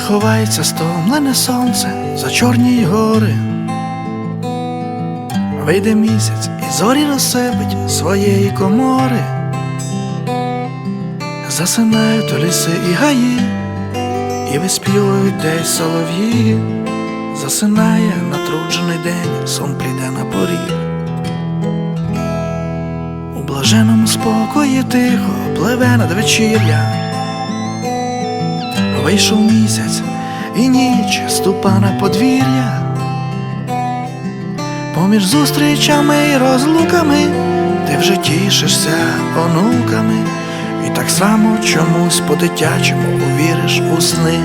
ховається стомлене сонце за чорні гори. Вийде місяць і зорі розсипить своєї комори. Засинають ліси і гаї, і виспівують десь солов'ї. Засинає натруджений день, сон прийде на поріг. У блаженому спокої тихо пливе надвечір'я. Вийшов місяць і ніч ступа на подвір'я. Поміж зустрічами і розлуками ти вже тішишся онуками, і так само чомусь по-дитячому увіриш у сни.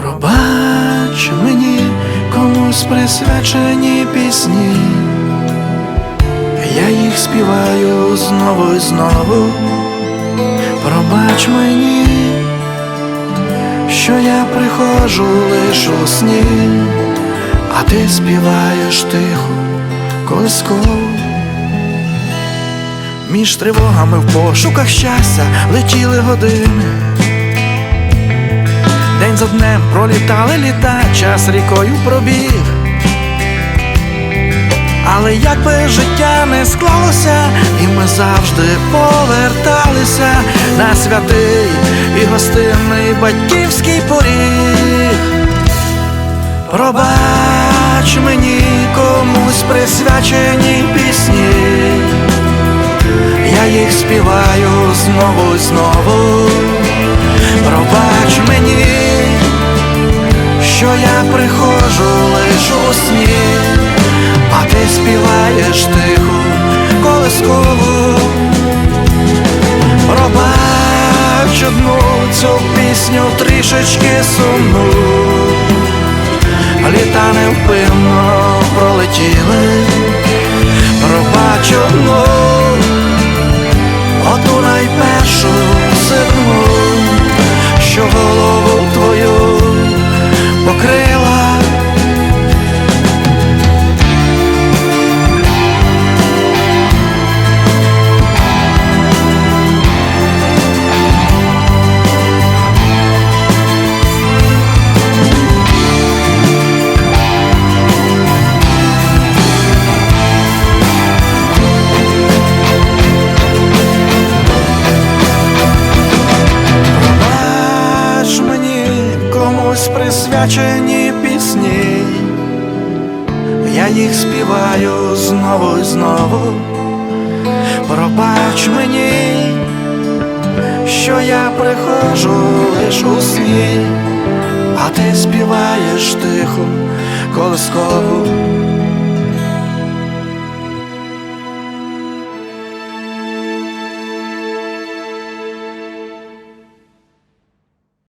Пробач мені комусь присвячені пісні, я їх співаю знову і знову. Пробач мені, що я приходжу лиш у сні, а ти співаєш тихо колисково. Між тривогами в пошуках щастя летіли години. День за днем пролітали літа, час рікою пробіг. Але як би життя не склалося, і ми завжди поверталися на святий і гостинний батьківський поріг. Пробач мені комусь присвячені пісні, я їх співаю знову і знову. Одну цю пісню трішечки сумну, літа невпинно пролетіли, пробач одну, оту найпершу зиму, що голову твою покрила. Комусь присвячені пісні, я їх співаю знову і знову. Пробач мені, що я приходжу лиш у сні, а ти співаєш тиху колискову.